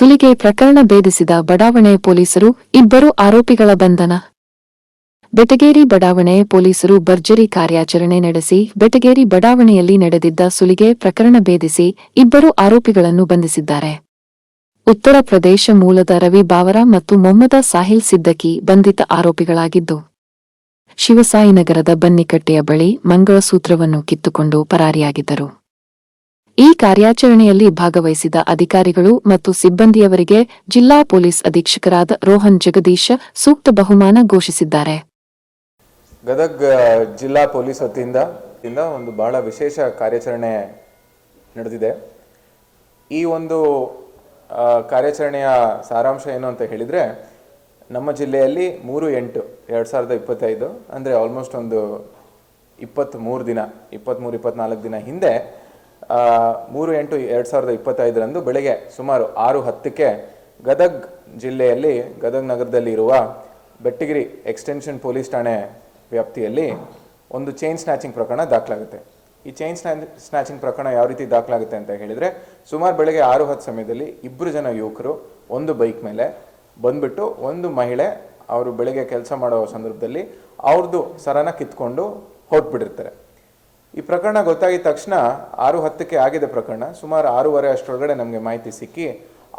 ಸುಲಿಗೆ ಪ್ರಕರಣ ಭೇದಿಸಿದ ಬಡಾವಣೆ ಪೊಲೀಸರು ಇಬ್ಬರು ಆರೋಪಿಗಳ ಬಂಧನ. ಬೆಟಗೇರಿ ಬಡಾವಣೆ ಪೊಲೀಸರು ಭರ್ಜರಿ ಕಾರ್ಯಾಚರಣೆ ನಡೆಸಿ ಬೆಟಗೇರಿ ಬಡಾವಣೆಯಲ್ಲಿ ನಡೆದಿದ್ದ ಸುಲಿಗೆ ಪ್ರಕರಣ ಭೇದಿಸಿ ಇಬ್ಬರು ಆರೋಪಿಗಳನ್ನು ಬಂಧಿಸಿದ್ದಾರೆ. ಉತ್ತರ ಪ್ರದೇಶ ಮೂಲದ ರವಿ ಬಾವರ ಮತ್ತು ಮೊಹಮ್ಮದ ಸಾಹಿಲ್ ಸಿದ್ದಕಿ ಬಂಧಿತ ಆರೋಪಿಗಳಾಗಿದ್ದು, ಶಿವಸಾಯಿನಗರದ ಬನ್ನಿಕಟ್ಟೆಯ ಬಳಿ ಮಂಗಳಸೂತ್ರವನ್ನು ಕಿತ್ತುಕೊಂಡು ಪರಾರಿಯಾಗಿದ್ದರು. ಈ ಕಾರ್ಯಾಚರಣೆಯಲ್ಲಿ ಭಾಗವಹಿಸಿದ ಅಧಿಕಾರಿಗಳು ಮತ್ತು ಸಿಬ್ಬಂದಿಯವರಿಗೆ ಜಿಲ್ಲಾ ಪೊಲೀಸ್ ಅಧೀಕ್ಷಕರಾದ ರೋಹನ್ ಜಗದೀಶ ಸೂಕ್ತ ಬಹುಮಾನ ಘೋಷಿಸಿದ್ದಾರೆ. ಗದಗ್ ಜಿಲ್ಲಾ ಪೊಲೀಸ್ ವತಿಯಿಂದ ಒಂದು ಬಹಳ ವಿಶೇಷ ಕಾರ್ಯಾಚರಣೆ ನಡೆದಿದೆ. ಈ ಒಂದು ಕಾರ್ಯಾಚರಣೆಯ ಸಾರಾಂಶ ಏನು ಅಂತ ಹೇಳಿದರೆ, ನಮ್ಮ ಜಿಲ್ಲೆಯಲ್ಲಿ ಮೂರು ಎಂಟು, ಎರಡು ಸಾವಿರದ ಇಪ್ಪತ್ತೈದು, ಅಂದರೆ ಆಲ್ಮೋಸ್ಟ್ ಒಂದು ಇಪ್ಪತ್ತ್ಮೂರು ದಿನ ಇಪ್ಪತ್ತ್ಮೂರು ಇಪ್ಪತ್ನಾಲ್ಕು ದಿನ ಹಿಂದೆ ಮೂರು ಎಂಟು ಎರಡು ಸಾವಿರದ ಇಪ್ಪತ್ತೈದರಂದು ಬೆಳಗ್ಗೆ ಸುಮಾರು ಆರು ಹತ್ತಕ್ಕೆ ಗದಗ್ ಜಿಲ್ಲೆಯಲ್ಲಿ, ಗದಗ್ ನಗರದಲ್ಲಿ ಇರುವ ಬೆಟ್ಟಗಿರಿ ಎಕ್ಸ್ಟೆನ್ಷನ್ ಪೊಲೀಸ್ ಠಾಣೆ ವ್ಯಾಪ್ತಿಯಲ್ಲಿ ಒಂದು ಚೈನ್ ಸ್ನ್ಯಾಚಿಂಗ್ ಪ್ರಕರಣ ದಾಖಲಾಗುತ್ತೆ. ಈ ಚೈನ್ ಸ್ನ್ಯಾಚಿಂಗ್ ಪ್ರಕರಣ ಯಾವ ರೀತಿ ದಾಖಲಾಗುತ್ತೆ ಅಂತ ಹೇಳಿದರೆ, ಸುಮಾರು ಬೆಳಗ್ಗೆ ಆರು ಹತ್ತು ಸಮಯದಲ್ಲಿ ಇಬ್ಬರು ಜನ ಯುವಕರು, ಒಂದು ಬೈಕ್ ಮೇಲೆ ಬಂದ್ಬಿಟ್ಟು ಒಂದು ಮಹಿಳೆ ಅವರು ಬೆಳಗ್ಗೆ ಕೆಲಸ ಮಾಡೋ ಸಂದರ್ಭದಲ್ಲಿ ಅವ್ರದ್ದು ಸರನ ಕಿತ್ಕೊಂಡು ಹೊರಟ್ಬಿಟ್ಟಿರ್ತಾರೆ ಈ ಪ್ರಕರಣ ಗೊತ್ತಾಗಿದ ತಕ್ಷಣ ಆರು ಹತ್ತಕ್ಕೆ ಆಗಿದೆ ಪ್ರಕರಣ. ಸುಮಾರು ಆರೂವರೆ ಅಷ್ಟರೊಳಗಡೆ ನಮಗೆ ಮಾಹಿತಿ ಸಿಕ್ಕಿ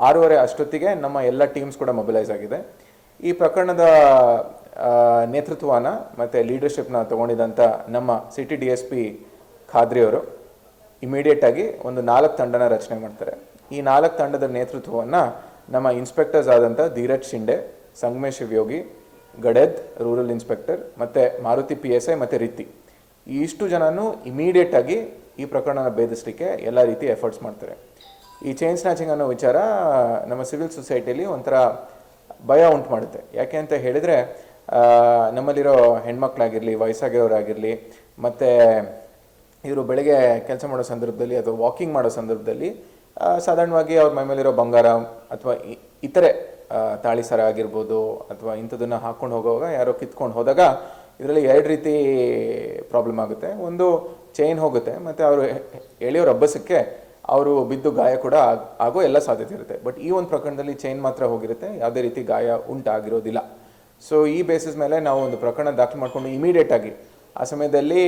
ಆರೂವರೆ ಅಷ್ಟೊತ್ತಿಗೆ ನಮ್ಮ ಎಲ್ಲ ಟೀಮ್ಸ್ ಕೂಡ ಮೊಬಿಲೈಸ್ ಆಗಿದೆ. ಈ ಪ್ರಕರಣದ ನೇತೃತ್ವನ ಮತ್ತು ಲೀಡರ್ಶಿಪ್ನ ತಗೊಂಡಿದ್ದಂಥ ನಮ್ಮ ಸಿಟಿ ಡಿ ಎಸ್ ಪಿ ಖಾದ್ರಿಯವರು ಇಮಿಡಿಯೇಟಾಗಿ ಒಂದು ನಾಲ್ಕು ತಂಡನ ರಚನೆ ಮಾಡ್ತಾರೆ. ಈ ನಾಲ್ಕು ತಂಡದ ನೇತೃತ್ವವನ್ನು ನಮ್ಮ ಇನ್ಸ್ಪೆಕ್ಟರ್ಸ್ ಆದಂಥ ಧೀರಜ್ ಶಿಂಡೆ, ಸಂಗಮೇಶ್ ಯೋಗಿ ಗಡೆದ್ ರೂರಲ್ ಇನ್ಸ್ಪೆಕ್ಟರ್ ಮತ್ತು ಮಾರುತಿ ಪಿ ಎಸ್ ಐ ಮತ್ತು ರಿತಿ ಈ ಇಷ್ಟು ಜನನೂ ಇಮಿಡಿಯೇಟ್ ಆಗಿ ಈ ಪ್ರಕರಣನ ಭೇದಿಸಲಿಕ್ಕೆ ಎಲ್ಲ ರೀತಿ ಎಫರ್ಟ್ಸ್ ಮಾಡ್ತಾರೆ. ಈ ಚೈನ್ ಸ್ನ್ಯಾಚಿಂಗ್ ಅನ್ನೋ ವಿಚಾರ, ನಮ್ಮ ಸಿವಿಲ್ ಸೊಸೈಟಿಯಲ್ಲಿ ಒಂಥರ ಭಯ ಉಂಟು ಮಾಡುತ್ತೆ. ಯಾಕೆ ಅಂತ ಹೇಳಿದರೆ ನಮ್ಮಲ್ಲಿರೋ ಹೆಣ್ಮಕ್ಳಾಗಿರಲಿ, ವಯಸ್ಸಾಗಿರೋರಾಗಿರಲಿ, ಮತ್ತು ಇವರು ಬೆಳಗ್ಗೆ ಕೆಲಸ ಮಾಡೋ ಸಂದರ್ಭದಲ್ಲಿ ಅಥವಾ ವಾಕಿಂಗ್ ಮಾಡೋ ಸಂದರ್ಭದಲ್ಲಿ ಸಾಧಾರಣವಾಗಿ ಅವ್ರ ಮೈ ಮೇಲಿರೋ ಬಂಗಾರ ಅಥವಾ ಇತರೆ ತಾಳಿ ಸರ ಆಗಿರ್ಬೋದು ಅಥವಾ ಇಂಥದನ್ನು ಹಾಕ್ಕೊಂಡು ಹೋಗುವಾಗ ಯಾರೋ ಕಿತ್ಕೊಂಡು ಹೋದಾಗ ಇದರಲ್ಲಿ ಎರಡು ರೀತಿ ಪ್ರಾಬ್ಲಮ್ ಆಗುತ್ತೆ. ಒಂದು ಚೈನ್ ಹೋಗುತ್ತೆ, ಮತ್ತು ಅವರು ಎಳೆಯೋ ರಬ್ಬಸಕ್ಕೆ ಅವರು ಬಿದ್ದು ಗಾಯ ಕೂಡ ಆಗೋ ಎಲ್ಲ ಸಾಧ್ಯತೆ ಇರುತ್ತೆ. ಬಟ್ ಈ ಒಂದು ಪ್ರಕರಣದಲ್ಲಿ ಚೈನ್ ಮಾತ್ರ ಹೋಗಿರುತ್ತೆ, ಯಾವುದೇ ರೀತಿ ಗಾಯ ಉಂಟಾಗಿರೋದಿಲ್ಲ. ಸೊ ಈ ಬೇಸಿಸ್ ಮೇಲೆ ನಾವು ಒಂದು ಪ್ರಕರಣ ದಾಖಲು ಮಾಡಿಕೊಂಡು ಇಮಿಡಿಯೇಟ್ ಆಗಿ, ಆ ಸಮಯದಲ್ಲಿ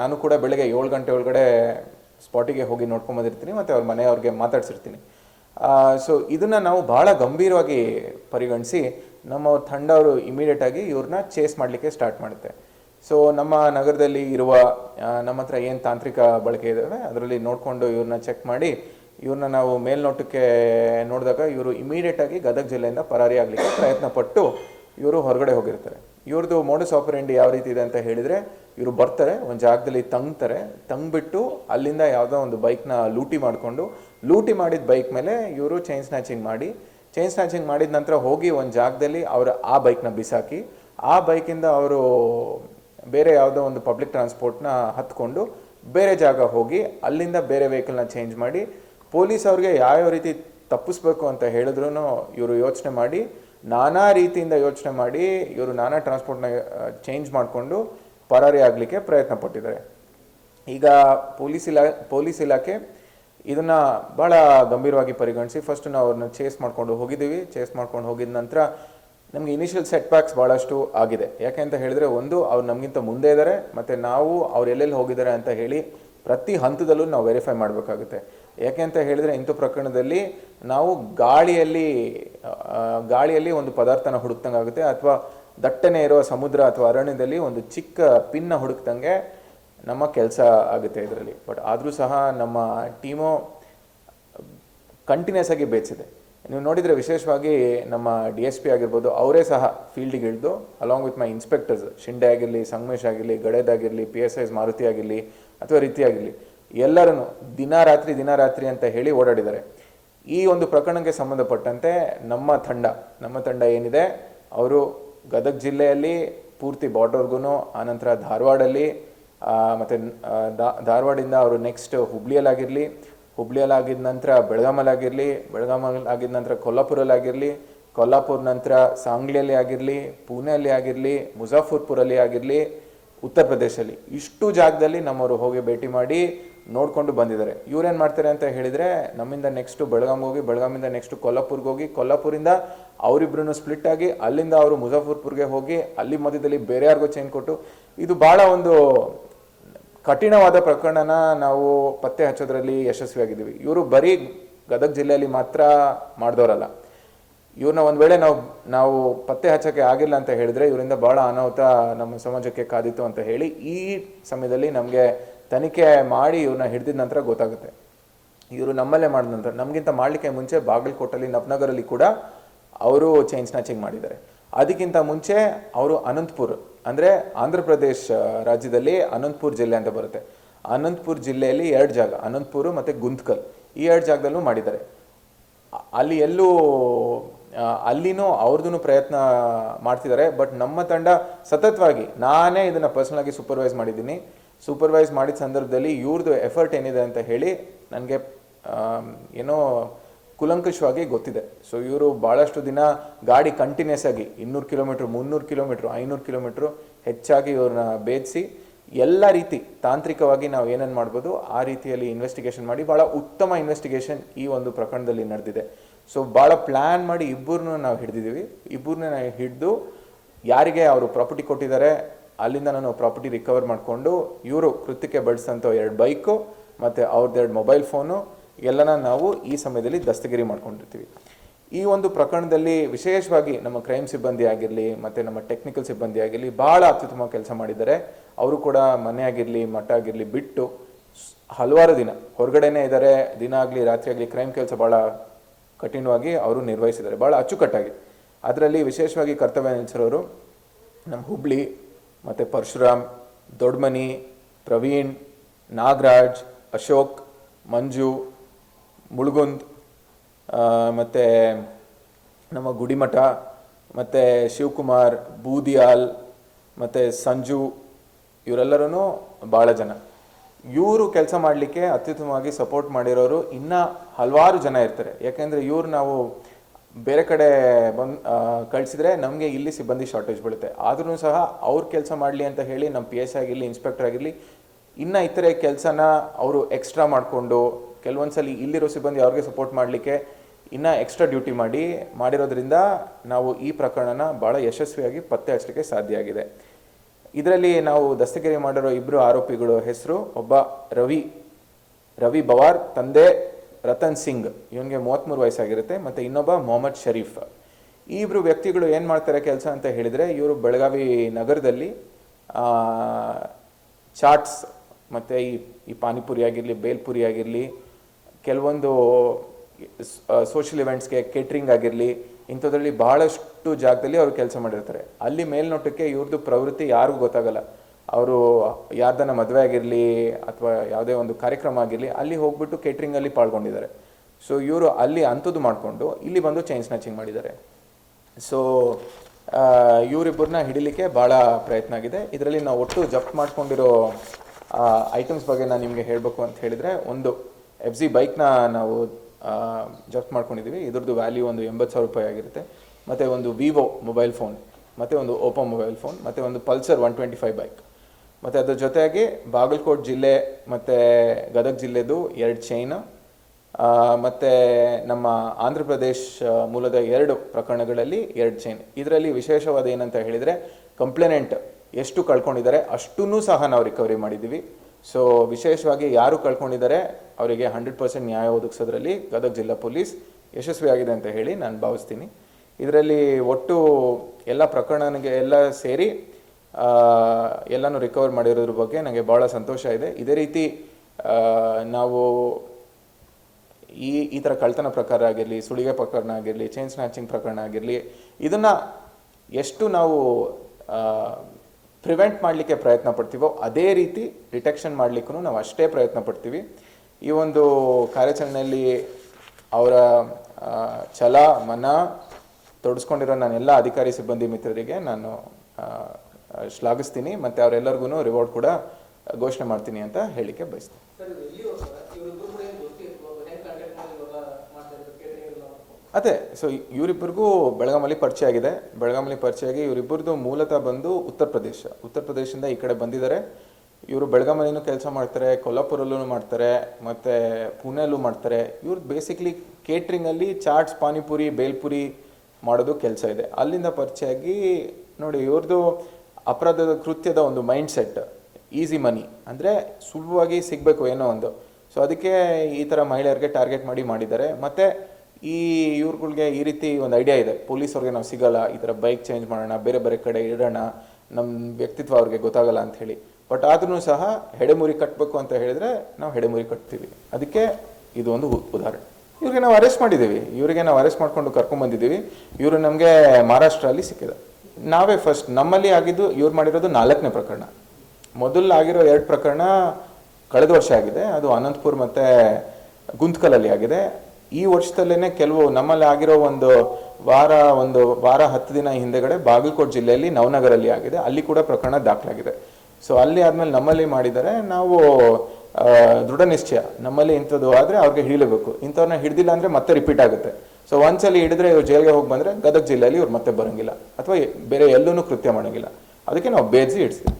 ನಾನು ಕೂಡ ಬೆಳಗ್ಗೆ ಏಳು ಗಂಟೆ ಒಳಗಡೆ ಸ್ಪಾಟಿಗೆ ಹೋಗಿ ನೋಡ್ಕೊಂಬಂದಿರ್ತೀನಿ ಮತ್ತು ಅವ್ರ ಮನೆಯವ್ರಿಗೆ ಮಾತಾಡ್ಸಿರ್ತೀನಿ. ಸೊ ಇದನ್ನು ನಾವು ಭಾಳ ಗಂಭೀರವಾಗಿ ಪರಿಗಣಿಸಿ ನಮ್ಮ ತಂಡವರು ಇಮಿಡಿಯೇಟ್ ಆಗಿ ಇವ್ರನ್ನ ಚೇಸ್ ಮಾಡಲಿಕ್ಕೆ ಸ್ಟಾರ್ಟ್ ಮಾಡುತ್ತೆ. ಸೊ ನಮ್ಮ ನಗರದಲ್ಲಿ ಇರುವ ನಮ್ಮ ಹತ್ರ ಏನು ತಾಂತ್ರಿಕ ಬಳಕೆ ಇದ್ದಾವೆ ಅದರಲ್ಲಿ ನೋಡಿಕೊಂಡು ಇವ್ರನ್ನ ಚೆಕ್ ಮಾಡಿ ಇವ್ರನ್ನ ನಾವು ಮೇಲ್ನೋಟಕ್ಕೆ ನೋಡಿದಾಗ ಇವರು ಇಮಿಡಿಯೇಟ್ ಆಗಿ ಗದಗ ಜಿಲ್ಲೆಯಿಂದ ಪರಾರಿ ಆಗಲಿಕ್ಕೆ ಪ್ರಯತ್ನ ಪಟ್ಟು ಇವರು ಹೊರಗಡೆ ಹೋಗಿರ್ತಾರೆ. ಇವ್ರದ್ದು ಮೋಡಸ್ ಆಪರೇಂಡಿ ಯಾವ ರೀತಿ ಇದೆ ಅಂತ ಹೇಳಿದರೆ, ಇವರು ಬರ್ತಾರೆ, ಒಂದು ಜಾಗದಲ್ಲಿ ತಂಗ್ತಾರೆ, ತಂಗ್ಬಿಟ್ಟು ಅಲ್ಲಿಂದ ಯಾವುದೋ ಒಂದು ಬೈಕ್ನ ಲೂಟಿ ಮಾಡಿಕೊಂಡು, ಲೂಟಿ ಮಾಡಿದ ಬೈಕ್ ಮೇಲೆ ಇವರು ಚೈನ್ ಸ್ನ್ಯಾಚಿಂಗ್ ಮಾಡಿ ಚೈನ್ ಸ್ನ್ಯಾಚಿಂಗ್ ಮಾಡಿದ ನಂತರ ಹೋಗಿ ಒಂದು ಜಾಗದಲ್ಲಿ ಅವರು ಆ ಬೈಕ್ನ ಬಿಸಾಕಿ, ಆ ಬೈಕಿಂದ ಅವರು ಬೇರೆ ಯಾವುದೋ ಒಂದು ಪಬ್ಲಿಕ್ ಟ್ರಾನ್ಸ್ಪೋರ್ಟ್ನ ಹತ್ಕೊಂಡು ಬೇರೆ ಜಾಗ ಹೋಗಿ ಅಲ್ಲಿಂದ ಬೇರೆ ವೆಹಿಕಲ್ನ ಚೇಂಜ್ ಮಾಡಿ, ಪೊಲೀಸ್ ಅವ್ರಿಗೆ ಯಾವ್ಯಾವ ರೀತಿ ತಪ್ಪಿಸ್ಬೇಕು ಅಂತ ಹೇಳಿದ್ರು ಇವರು ಯೋಚನೆ ಮಾಡಿ, ನಾನಾ ರೀತಿಯಿಂದ ಯೋಚನೆ ಮಾಡಿ ಇವರು ನಾನಾ ಟ್ರಾನ್ಸ್ಪೋರ್ಟ್ನ ಚೇಂಜ್ ಮಾಡಿಕೊಂಡು ಪರಾರಿ ಆಗಲಿಕ್ಕೆ ಪ್ರಯತ್ನ ಪಟ್ಟಿದ್ದಾರೆ. ಈಗ ಪೊಲೀಸ್ ಇಲಾ, ಪೊಲೀಸ್ ಇಲಾಖೆ ಇದನ್ನ ಭಾಳ ಗಂಭೀರವಾಗಿ ಪರಿಗಣಿಸಿ ಫಸ್ಟ್ ನಾವು ಅವ್ರನ್ನ ಚೇಸ್ ಮಾಡ್ಕೊಂಡು ಹೋಗಿದ್ದೀವಿ. ಚೇಸ್ ಮಾಡ್ಕೊಂಡು ಹೋಗಿದ ನಂತರ ನಮಗೆ ಇನಿಷಿಯಲ್ ಸೆಟ್ ಬ್ಯಾಕ್ಸ್ ಭಾಳಷ್ಟು ಆಗಿದೆ. ಯಾಕೆ ಅಂತ ಹೇಳಿದ್ರೆ ಒಂದು, ಅವ್ರು ನಮಗಿಂತ ಮುಂದೆ ಇದ್ದಾರೆ ಮತ್ತು ನಾವು ಅವ್ರು ಎಲ್ಲೆಲ್ಲಿ ಹೋಗಿದ್ದಾರೆ ಅಂತ ಹೇಳಿ ಪ್ರತಿ ಹಂತದಲ್ಲೂ ನಾವು ವೆರಿಫೈ ಮಾಡಬೇಕಾಗುತ್ತೆ. ಯಾಕೆ ಅಂತ ಹೇಳಿದ್ರೆ ಇಂಥ ಪ್ರಕರಣದಲ್ಲಿ ನಾವು ಗಾಳಿಯಲ್ಲಿ ಗಾಳಿಯಲ್ಲಿ ಒಂದು ಪದಾರ್ಥನ ಹುಡುಕ್ದಂಗಾಗುತ್ತೆ, ಅಥವಾ ದಟ್ಟನೆ ಇರುವ ಸಮುದ್ರ ಅಥವಾ ಅರಣ್ಯದಲ್ಲಿ ಒಂದು ಚಿಕ್ಕ ಪಿನ್ನ ಹುಡುಕ್ದಂಗೆ ನಮ್ಮ ಕೆಲಸ ಆಗುತ್ತೆ ಇದರಲ್ಲಿ. ಬಟ್ ಆದರೂ ಸಹ ನಮ್ಮ ಟೀಮು ಕಂಟಿನ್ಯೂಸ್ ಆಗಿ ಬೇಯಿಸಿದೆ. ನೀವು ನೋಡಿದರೆ ವಿಶೇಷವಾಗಿ ನಮ್ಮ ಡಿ ಎಸ್ ಪಿ ಆಗಿರ್ಬೋದು, ಅವರೇ ಸಹ ಫೀಲ್ಡಿಗೆ ಇಳಿದು along with my inspectors Shinde ಆಗಿರಲಿ, ಸಂಗಮೇಶ್ ಆಗಿರಲಿ ಗಡೇದಾಗಿರಲಿ ಪಿ ಎಸ್ ಐಸ್ ಮಾರುತಿ ಆಗಿರಲಿ, ಅಥವಾ ರೀತಿ ಆಗಿರಲಿ ಎಲ್ಲರೂ ದಿನ ರಾತ್ರಿ ದಿನ ರಾತ್ರಿ ಅಂತ ಹೇಳಿ ಓಡಾಡಿದ್ದಾರೆ. ಈ ಒಂದು ಪ್ರಕರಣಕ್ಕೆ ಸಂಬಂಧಪಟ್ಟಂತೆ ನಮ್ಮ ತಂಡ ನಮ್ಮ ತಂಡ ಏನಿದೆ, ಅವರು ಗದಗ ಜಿಲ್ಲೆಯಲ್ಲಿ ಪೂರ್ತಿ ಬಾರ್ಡರ್ಗೂ ಆನಂತರ ಧಾರವಾಡಲ್ಲಿ ಮತ್ತೆ ಆ, ದಾ- ಧಾರವಾಡಿಂದ ಅವರು ನೆಕ್ಸ್ಟ್ ಹುಬ್ಳಿಯಲ್ಲಾಗಿರಲಿ ಹುಬ್ಳಿಯಲ್ಲಾಗಿದ್ದ ನಂತರ ಬೆಳಗಾಮಲ್ಲಾಗಿರಲಿ ಬೆಳಗಾಮಲ್ಲಾಗಿದ್ದ ನಂತರ ಕೊಲ್ಲಾಪುರಲ್ಲಾಗಿರಲಿ ಕೊಲ್ಲಾಪುರ ನಂತರ ಸಾಂಗ್ಲಿಯಲ್ಲಿ ಆಗಿರಲಿ ಪುಣೆಯಲ್ಲಿ ಆಗಿರಲಿ ಮುಜಾಫರ್ಪುರಲ್ಲಿ ಆಗಿರಲಿ ಉತ್ತರ ಪ್ರದೇಶದಲ್ಲಿ ಇಷ್ಟು ಜಾಗದಲ್ಲಿ ನಮ್ಮವರು ಹೋಗಿ ಭೇಟಿ ಮಾಡಿ ನೋಡಿಕೊಂಡು ಬಂದಿದ್ದಾರೆ. ಇವ್ರೇನು ಮಾಡ್ತಾರೆ ಅಂತ ಹೇಳಿದರೆ ನಮ್ಮಿಂದ ನೆಕ್ಸ್ಟು ಬೆಳಗಾಂ ಹೋಗಿ ಬೆಳಗಾಮಿಂದ ನೆಕ್ಸ್ಟು ಕೊಲ್ಲಾಪುರ್ಗೆ ಹೋಗಿ ಕೊಲ್ಲಾಪುರಿಂದ ಅವರಿಬ್ರು ಸ್ಪ್ಲಿಟ್ ಆಗಿ ಅಲ್ಲಿಂದ ಅವರು ಮುಜಾಫರ್ಪುರ್ಗೆ ಹೋಗಿ ಅಲ್ಲಿ ಮಧ್ಯದಲ್ಲಿ ಬೇರೆ ಯಾರಿಗೋ ಚೈನ್ ಕೊಟ್ಟು ಇದು ಭಾಳ ಒಂದು ಕಠಿಣವಾದ ಪ್ರಕರಣನ ನಾವು ಪತ್ತೆ ಹಚ್ಚೋದ್ರಲ್ಲಿ ಯಶಸ್ವಿಯಾಗಿದ್ದೀವಿ. ಇವರು ಬರೀ ಗದಗ ಜಿಲ್ಲೆಯಲ್ಲಿ ಮಾತ್ರ ಮಾಡಿದವರಲ್ಲ. ಇವ್ರನ್ನ ಒಂದು ವೇಳೆ ನಾವು ನಾವು ಪತ್ತೆ ಹಚ್ಚಕ್ಕೆ ಆಗಿಲ್ಲ ಅಂತ ಹೇಳಿದ್ರೆ ಇವರಿಂದ ಬಹಳ ಅನಾಹುತ ನಮ್ಮ ಸಮಾಜಕ್ಕೆ ಕಾದಿತ್ತು ಅಂತ ಹೇಳಿ ಈ ಸಮಯದಲ್ಲಿ ನಮಗೆ ತನಿಖೆ ಮಾಡಿ ಇವ್ರನ್ನ ಹಿಡಿದಿದ ನಂತರ ಗೊತ್ತಾಗುತ್ತೆ. ಇವರು ನಮ್ಮಲ್ಲೇ ಮಾಡಿದ ನಂತರ, ನಮಗಿಂತ ಮಾಡಲಿಕ್ಕೆ ಮುಂಚೆ ಬಾಗಲಕೋಟಲ್ಲಿ ನಬ್ನಗರಲ್ಲಿ ಕೂಡ ಅವರು ಚೈನ್ ಸ್ನ್ಯಾಚಿಂಗ್ ಮಾಡಿದ್ದಾರೆ. ಅದಕ್ಕಿಂತ ಮುಂಚೆ ಅವರು ಅನಂತಪುರ್ ಅಂದರೆ ಆಂಧ್ರ ಪ್ರದೇಶ್ ರಾಜ್ಯದಲ್ಲಿ ಅನಂತಪುರ ಜಿಲ್ಲೆ ಅಂತ ಬರುತ್ತೆ. ಅನಂತಪುರ್ ಜಿಲ್ಲೆಯಲ್ಲಿ ಎರಡು ಜಾಗ, ಅನಂತಪುರ ಮತ್ತು ಗುಂತ್ಕಲ್. ಈ ಎರಡು ಜಾಗದಲ್ಲೂ ಮಾಡಿದ್ದಾರೆ. ಅಲ್ಲಿ ಎಲ್ಲೂ ಅಲ್ಲಿನೂ ಅವ್ರದ್ದು ಪ್ರಯತ್ನ ಮಾಡ್ತಿದ್ದಾರೆ. ಬಟ್ ನಮ್ಮ ತಂಡ ಸತತವಾಗಿ, ನಾನೇ ಇದನ್ನು ಪರ್ಸನಲ್ ಆಗಿ ಸೂಪರ್ವೈಸ್ ಮಾಡಿದ್ದೀನಿ. ಸೂಪರ್ವೈಸ್ ಮಾಡಿದ ಸಂದರ್ಭದಲ್ಲಿ ಇವ್ರದ್ದು ಎಫರ್ಟ್ ಏನಿದೆ ಅಂತ ಹೇಳಿ, ನನಗೆ ಏನೋ ಕುಲಂಕುಷವಾಗಿ ಗೊತ್ತಿದೆ. ಸೊ ಇವರು ಭಾಳಷ್ಟು ದಿನ ಗಾಡಿ ಕಂಟಿನ್ಯೂಸ್ ಆಗಿ ಇನ್ನೂರು ಕಿಲೋಮೀಟ್ರ್, ಮುನ್ನೂರು ಕಿಲೋಮೀಟ್ರ್, ಐನೂರು ಕಿಲೋಮೀಟ್ರ್ ಹೆಚ್ಚಾಗಿ ಇವ್ರನ್ನ ಭೇದಿಸಿ ಎಲ್ಲ ರೀತಿ ತಾಂತ್ರಿಕವಾಗಿ ನಾವು ಏನೇನು ಮಾಡ್ಬೋದು ಆ ರೀತಿಯಲ್ಲಿ ಇನ್ವೆಸ್ಟಿಗೇಷನ್ ಮಾಡಿ ಭಾಳ ಉತ್ತಮ ಇನ್ವೆಸ್ಟಿಗೇಷನ್ ಈ ಒಂದು ಪ್ರಕರಣದಲ್ಲಿ ನಡೆದಿದೆ. ಸೊ ಭಾಳ ಪ್ಲ್ಯಾನ್ ಮಾಡಿ ಇಬ್ಬರನ್ನು ನಾವು ಹಿಡಿದಿದ್ದೀವಿ. ಇಬ್ಬರನ್ನ ನಾವು ಹಿಡಿದು ಯಾರಿಗೆ ಅವರು ಪ್ರಾಪರ್ಟಿ ಕೊಟ್ಟಿದ್ದಾರೆ, ಅಲ್ಲಿಂದ ನಾನು ಪ್ರಾಪರ್ಟಿ ರಿಕವರ್ ಮಾಡಿಕೊಂಡು ಇವರು ಕೃತ್ಯಕ್ಕೆ ಬಳಸಿದಂಥ ಎರಡು ಬೈಕು ಮತ್ತು ಅವ್ರದ್ದು ಎರಡು ಮೊಬೈಲ್ ಫೋನು ಎಲ್ಲನ ನಾವು ಈ ಸಮಯದಲ್ಲಿ ದಸ್ತಗಿರಿ ಮಾಡ್ಕೊಂಡಿರ್ತೀವಿ. ಈ ಒಂದು ಪ್ರಕರಣದಲ್ಲಿ ವಿಶೇಷವಾಗಿ ನಮ್ಮ ಕ್ರೈಮ್ ಸಿಬ್ಬಂದಿ ಆಗಿರಲಿ, ಮತ್ತು ನಮ್ಮ ಟೆಕ್ನಿಕಲ್ ಸಿಬ್ಬಂದಿ ಆಗಿರಲಿ ಭಾಳ ಅತ್ಯುತ್ತಮ ಕೆಲಸ ಮಾಡಿದ್ದಾರೆ. ಅವರು ಕೂಡ ಮನೆ ಆಗಿರಲಿ, ಮಠ ಆಗಿರಲಿ ಬಿಟ್ಟು ಹಲವಾರು ದಿನ ಹೊರಗಡೆನೇ ಇದ್ದಾರೆ. ದಿನ ಆಗಲಿ, ರಾತ್ರಿ ಆಗಲಿ ಕ್ರೈಮ್ ಕೆಲಸ ಭಾಳ ಕಠಿಣವಾಗಿ ಅವರು ನಿರ್ವಹಿಸಿದ್ದಾರೆ. ಭಾಳ ಅಚ್ಚುಕಟ್ಟಾಗಿ. ಅದರಲ್ಲಿ ವಿಶೇಷವಾಗಿ ಕರ್ತವ್ಯ ನಿಲ್ಲಿಸಿರೋರು ನಮ್ಮ ಹುಬ್ಳಿ, ಮತ್ತು ಪರಶುರಾಮ್, ದೊಡ್ಮನಿ, ಪ್ರವೀಣ್, ನಾಗರಾಜ್, ಅಶೋಕ್, ಮಂಜು ಮುಳುಗುಂದ್ ಮತ್ತು ನಮ್ಮ ಗುಡಿಮಠ, ಮತ್ತು ಶಿವಕುಮಾರ್, ಬೂದಿಯಾಲ್, ಮತ್ತು ಸಂಜು ಇವರೆಲ್ಲರೂ ಭಾಳ ಜನ. ಇವರು ಕೆಲಸ ಮಾಡಲಿಕ್ಕೆ ಅತ್ಯುತ್ತಮವಾಗಿ ಸಪೋರ್ಟ್ ಮಾಡಿರೋರು ಇನ್ನೂ ಹಲವಾರು ಜನ ಇರ್ತಾರೆ. ಯಾಕೆಂದರೆ ಇವ್ರು ನಾವು ಬೇರೆ ಕಡೆ ಬಂದು ಕಳಿಸಿದ್ರೆ ನಮಗೆ ಇಲ್ಲಿ ಸಿಬ್ಬಂದಿ ಶಾರ್ಟೇಜ್ ಬೀಳುತ್ತೆ. ಆದ್ರೂ ಸಹ ಅವ್ರ ಕೆಲಸ ಮಾಡಲಿ ಅಂತ ಹೇಳಿ ನಮ್ಮ ಪಿ ಎಸ್ ಆಗಿರಲಿ ಇನ್ಸ್ಪೆಕ್ಟರ್ ಆಗಿರಲಿ, ಇನ್ನು ಇತರೆ ಕೆಲಸನ ಅವರು ಎಕ್ಸ್ಟ್ರಾ ಮಾಡಿಕೊಂಡು ಕೆಲವೊಂದ್ಸಲಿ ಇಲ್ಲಿರೋ ಸಿಬ್ಬಂದಿ ಅವ್ರಿಗೆ ಸಪೋರ್ಟ್ ಮಾಡಲಿಕ್ಕೆ ಇನ್ನೂ ಎಕ್ಸ್ಟ್ರಾ ಡ್ಯೂಟಿ ಮಾಡಿ, ಮಾಡಿರೋದ್ರಿಂದ ನಾವು ಈ ಪ್ರಕರಣನ ಭಾಳ ಯಶಸ್ವಿಯಾಗಿ ಪತ್ತೆ ಹಚ್ಚಲಿಕ್ಕೆ ಸಾಧ್ಯ ಆಗಿದೆ. ಇದರಲ್ಲಿ ನಾವು ದಸ್ತಗಿರಿ ಮಾಡಿರೋ ಇಬ್ಬರು ಆರೋಪಿಗಳು ಹೆಸರು, ಒಬ್ಬ ರವಿ ರವಿ ಬವಾರ್, ತಂದೆ ರತನ್ ಸಿಂಗ್, ಇವನಿಗೆ ಮೂವತ್ತ್ಮೂರು ವಯಸ್ಸಾಗಿರುತ್ತೆ, ಮತ್ತು ಇನ್ನೊಬ್ಬ ಮೊಹಮ್ಮದ್ ಶರೀಫ್. ಈ ಇಬ್ಬರು ವ್ಯಕ್ತಿಗಳು ಏನು ಮಾಡ್ತಾರೆ ಕೆಲಸ ಅಂತ ಹೇಳಿದರೆ, ಇವರು ಬೆಳಗಾವಿ ನಗರದಲ್ಲಿ ಚಾಟ್ಸ್, ಮತ್ತು ಈ ಈ ಪಾನಿಪುರಿ ಆಗಿರಲಿ ಬೇಲ್ಪುರಿ ಆಗಿರಲಿ ಕೆಲವೊಂದು ಸೋಷಿಯಲ್ ಇವೆಂಟ್ಸ್ಗೆ ಕೇಟ್ರಿಂಗ್ ಆಗಿರಲಿ, ಇಂಥದ್ರಲ್ಲಿ ಬಹಳಷ್ಟು ಜಾಗದಲ್ಲಿ ಅವರು ಕೆಲಸ ಮಾಡಿರ್ತಾರೆ. ಅಲ್ಲಿ ಮೇಲ್ನೋಟಕ್ಕೆ ಇವ್ರದ್ದು ಪ್ರವೃತ್ತಿ ಯಾರಿಗೂ ಗೊತ್ತಾಗಲ್ಲ. ಅವರು ಯಾರ್ದನ ಮದುವೆ ಆಗಿರಲಿ, ಅಥವಾ ಯಾವುದೇ ಒಂದು ಕಾರ್ಯಕ್ರಮ ಆಗಿರಲಿ, ಅಲ್ಲಿ ಹೋಗ್ಬಿಟ್ಟು ಕೇಟ್ರಿಂಗಲ್ಲಿ ಪಾಲ್ಗೊಂಡಿದ್ದಾರೆ. ಸೊ ಇವರು ಅಲ್ಲಿ ಅಂಥದ್ದು ಮಾಡಿಕೊಂಡು, ಇಲ್ಲಿ ಬಂದು ಚೈನ್ ಸ್ನ್ಯಾಚಿಂಗ್ ಮಾಡಿದ್ದಾರೆ. ಸೊ ಇವರಿಬ್ಬರನ್ನ ಹಿಡಿಲಿಕ್ಕೆ ಭಾಳ ಪ್ರಯತ್ನ ಆಗಿದೆ. ಇದರಲ್ಲಿ ನಾವು ಒಟ್ಟು ಜಪ್ತ್ ಮಾಡ್ಕೊಂಡಿರೋ ಐಟಮ್ಸ್ ಬಗ್ಗೆ ನಾನು ನಿಮಗೆ ಹೇಳಬೇಕು ಅಂತ ಹೇಳಿದರೆ, ಒಂದು ಎಫ್ ಜಿ ಬೈಕ್ನ ನಾವು ಆ, ಜಪ್ತ್ ಮಾಡ್ಕೊಂಡಿದ್ದೀವಿ ಇದ್ರದ್ದು ವ್ಯಾಲ್ಯೂ ಒಂದು ಎಂಬತ್ತು ಸಾವಿರ ರೂಪಾಯಿ ಆಗಿರುತ್ತೆ. ಮತ್ತು ಒಂದು ವಿವೋ ಮೊಬೈಲ್ ಫೋನ್ ಮತ್ತು ಒಂದು ಓಪೋ ಮೊಬೈಲ್ ಫೋನ್ ಮತ್ತು ಒಂದು Pulsar one twenty five bike ಮತ್ತು ಅದರ ಜೊತೆಯಾಗಿ ಬಾಗಲಕೋಟ್ ಜಿಲ್ಲೆ ಮತ್ತು ಗದಗ ಜಿಲ್ಲೆದು ಎರಡು ಚೈನ್ ಮತ್ತು ನಮ್ಮ ಆಂಧ್ರ ಪ್ರದೇಶ್ ಮೂಲದ ಎರಡು ಪ್ರಕರಣಗಳಲ್ಲಿ ಎರಡು ಚೈನ್ ಇದರಲ್ಲಿ ವಿಶೇಷವಾದ ಏನಂತ ಹೇಳಿದರೆ ಕಂಪ್ಲೇನೆಂಟ್ ಎಷ್ಟು ಕಳ್ಕೊಂಡಿದ್ದಾರೆ ಅಷ್ಟೂ ಸಹ ನಾವು ರಿಕವರಿ ಮಾಡಿದ್ದೀವಿ. ಸೊ ವಿಶೇಷವಾಗಿ ಯಾರು ಕಳ್ಕೊಂಡಿದ್ದಾರೆ, ಅವರಿಗೆ ಹಂಡ್ರೆಡ್ ಪರ್ಸೆಂಟ್ ನ್ಯಾಯ ಒದಗಿಸೋದ್ರಲ್ಲಿ ಗದಗ ಜಿಲ್ಲಾ ಪೊಲೀಸ್ ಯಶಸ್ವಿಯಾಗಿದೆ ಅಂತ ಹೇಳಿ ನಾನು ಭಾವಿಸ್ತೀನಿ. ಇದರಲ್ಲಿ ಒಟ್ಟು ಎಲ್ಲ ಪ್ರಕರಣನಿಗೆ ಎಲ್ಲ ಸೇರಿ ಎಲ್ಲನೂ ರಿಕವರ್ ಮಾಡಿರೋದ್ರ ಬಗ್ಗೆ ನನಗೆ ಭಾಳ ಸಂತೋಷ ಇದೆ. ಇದೇ ರೀತಿ ನಾವು ಈ ಈ ಥರ ಕಳ್ತನ ಪ್ರಕಾರ ಆಗಿರಲಿ, ಸುಳಿಗೆ ಪ್ರಕರಣ ಆಗಿರಲಿ ಚೈನ್ ಸ್ನ್ಯಾಚಿಂಗ್ ಪ್ರಕರಣ ಆಗಿರಲಿ, ಇದನ್ನು ಎಷ್ಟು ನಾವು ಪ್ರಿವೆಂಟ್ ಮಾಡಲಿಕ್ಕೆ ಪ್ರಯತ್ನ ಪಡ್ತೀವೋ ಅದೇ ರೀತಿ ಡಿಟೆಕ್ಷನ್ ಮಾಡಲಿಕ್ಕೂ ನಾವು ಅಷ್ಟೇ ಪ್ರಯತ್ನ ಪಡ್ತೀವಿ. ಈ ಒಂದು ಕಾರ್ಯಾಚರಣೆಯಲ್ಲಿ ಅವರ ಛಲ, ಮನ ತೊಡಸ್ಕೊಂಡಿರೋ ನಾನೆಲ್ಲ ಅಧಿಕಾರಿ ಸಿಬ್ಬಂದಿ ಮಿತ್ರರಿಗೆ ನಾನು ಶ್ಲಾಘಿಸ್ತೀನಿ. ಮತ್ತು ಅವರೆಲ್ಲರಿಗೂ ರಿವಾರ್ಡ್ ಕೂಡ ಘೋಷಣೆ ಮಾಡ್ತೀನಿ ಅಂತ ಹೇಳಿಕೆ ಬಯಸ್ತೀನಿ ಸರ್ ಇದು ಎಲ್ಲಿ ಹೋಗ್ತಾರೆ ಇವರಿಬ್ರು ಕೂಡ ಏನು ಗೊತ್ತಿ ಹೆಂಗೆ ಕಾಂಟ್ಯಾಕ್ಟ್ ಮಾಡಿ ಇವೆಲ್ಲ ಮಾಡ್ತಾ ಇದ್ರು ಕೇಟರಿಂಗ್ ಎಲ್ಲ ಮಾಡ್ಕೊಂಡು ಅದೇ ಸೊ ಇವರಿಬ್ಬರಿಗೂ ಬೆಳಗಾಮಲ್ಲಿ ಪರಿಚಯ ಆಗಿದೆ. ಬೆಳಗಾಮಲ್ಲಿ ಪರಿಚಯ ಆಗಿ ಇವರಿಬ್ಬರದು ಮೂಲತಃ ಬಂದು ಉತ್ತರ ಪ್ರದೇಶ. ಉತ್ತರ ಪ್ರದೇಶದಿಂದ ಈ ಕಡೆ ಬಂದಿದ್ದಾರೆ. ಇವರು ಬೆಳಗಾಮಲ್ಲಿನೂ ಕೆಲಸ ಮಾಡ್ತಾರೆ ಕೊಲ್ಲಾಪುರಲ್ಲೂ ಮಾಡ್ತಾರೆ, ಮತ್ತು ಪುಣೆಯಲ್ಲೂ ಮಾಡ್ತಾರೆ. ಇವ್ರದ್ದು ಬೇಸಿಕ್ಲಿ ಕೇಟ್ರಿಂಗಲ್ಲಿ ಚಾಟ್ಸ್, ಪಾನಿಪುರಿ, ಬೇಲ್ಪುರಿ ಮಾಡೋದು ಕೆಲಸ ಇದೆ. ಅಲ್ಲಿಂದ ಪರಿಚಯ ಆಗಿ, ನೋಡಿ ಇವ್ರದ್ದು ಅಪರಾಧದ ಕೃತ್ಯದ ಒಂದು ಮೈಂಡ್ ಸೆಟ್ ಈಸಿ ಮನಿ ಅಂದರೆ ಸುಲಭವಾಗಿ ಸಿಗಬೇಕು ಏನೋ ಒಂದು. ಸೊ ಅದಕ್ಕೆ ಈ ಥರ ಮಹಿಳೆಯರಿಗೆ ಟಾರ್ಗೆಟ್ ಮಾಡಿ ಮಾಡಿದ್ದಾರೆ. ಮತ್ತು ಈ ಇವ್ರುಗಳಿಗೆ ಈ ರೀತಿ ಒಂದು ಐಡಿಯಾ ಇದೆ. ಪೊಲೀಸವ್ರಿಗೆ ನಾವು ಸಿಗಲ್ಲ, ಈ ಥರ ಬೈಕ್ ಚೇಂಜ್ ಮಾಡೋಣ, ಬೇರೆ ಬೇರೆ ಕಡೆ ಇಡೋಣ ನಮ್ಮ ವ್ಯಕ್ತಿತ್ವ ಅವ್ರಿಗೆ ಗೊತ್ತಾಗಲ್ಲ ಅಂತ ಹೇಳಿ. ಬಟ್ ಆದ್ರೂ ಸಹ ಹೆಡೆಮುರಿ ಕಟ್ಟಬೇಕು ಅಂತ ಹೇಳಿದ್ರೆ ನಾವು ಹೆಡೆಮುರಿ ಕಟ್ತೀವಿ. ಅದಕ್ಕೆ ಇದು ಒಂದು ಉದಾಹರಣೆ. ಇವ್ರಿಗೆ ನಾವು ಅರೆಸ್ಟ್ ಮಾಡಿದ್ದೀವಿ. ಇವರಿಗೆ ನಾವು ಅರೆಸ್ಟ್ ಮಾಡಿಕೊಂಡು ಕರ್ಕೊಂಬಂದಿದ್ದೀವಿ ಇವರು ನಮಗೆ ಮಹಾರಾಷ್ಟ್ರಲ್ಲಿ ಸಿಕ್ಕಿದೆ ನಾವೇ ಫಸ್ಟ್ ನಮ್ಮಲ್ಲಿ ಆಗಿದ್ದು ಇವ್ರು ಮಾಡಿರೋದು ನಾಲ್ಕನೇ ಪ್ರಕರಣ. ಮೊದಲು ಆಗಿರೋ ಎರಡು ಪ್ರಕರಣ ಕಳೆದ ವರ್ಷ ಆಗಿದೆ. ಅದು ಅನಂತಪುರ್ ಮತ್ತು ಗುಂತ್ಕಲಲ್ಲಿ ಆಗಿದೆ. ಈ ವರ್ಷದಲ್ಲೇನೆ ಕೆಲವು ನಮ್ಮಲ್ಲಿ ಆಗಿರೋ ಒಂದು ವಾರ ಒಂದು ವಾರ, ಹತ್ತು ದಿನ ಹಿಂದೆಗಡೆ ಬಾಗಲಕೋಟೆ ಜಿಲ್ಲೆಯಲ್ಲಿ ನವನಗರಲ್ಲಿ ಆಗಿದೆ. ಅಲ್ಲಿ ಕೂಡ ಪ್ರಕರಣ ದಾಖಲಾಗಿದೆ. ಸೊ ಅಲ್ಲಿ ಆದ್ಮೇಲೆ ನಮ್ಮಲ್ಲಿ ಮಾಡಿದರೆ ನಾವು ದೃಢ ನಿಶ್ಚಯ. ನಮ್ಮಲ್ಲಿ ಇಂಥದ್ದು ಆದರೆ ಅವ್ರಿಗೆ ಹಿಡಿಲೇಬೇಕು. ಇಂಥವ್ರನ್ನ ಹಿಡಿದಿಲ್ಲ ಅಂದರೆ ಮತ್ತೆ ರಿಪೀಟ್ ಆಗುತ್ತೆ. ಸೊ ಒಂದ್ಸಲಿ ಹಿಡಿದ್ರೆ ಇವ್ರು ಜೈಲಿಗೆ ಹೋಗಿ ಬಂದರೆ ಗದಗ ಜಿಲ್ಲೆಯಲ್ಲಿ ಇವ್ರು ಮತ್ತೆ ಬರೋಂಗಿಲ್ಲ. ಅಥವಾ ಬೇರೆ ಎಲ್ಲೂ ಕೃತ್ಯ ಮಾಡೋಂಗಿಲ್ಲ. ಅದಕ್ಕೆ ನಾವು ಬೇಜಿ ಇಡ್ಸ್ತೀವಿ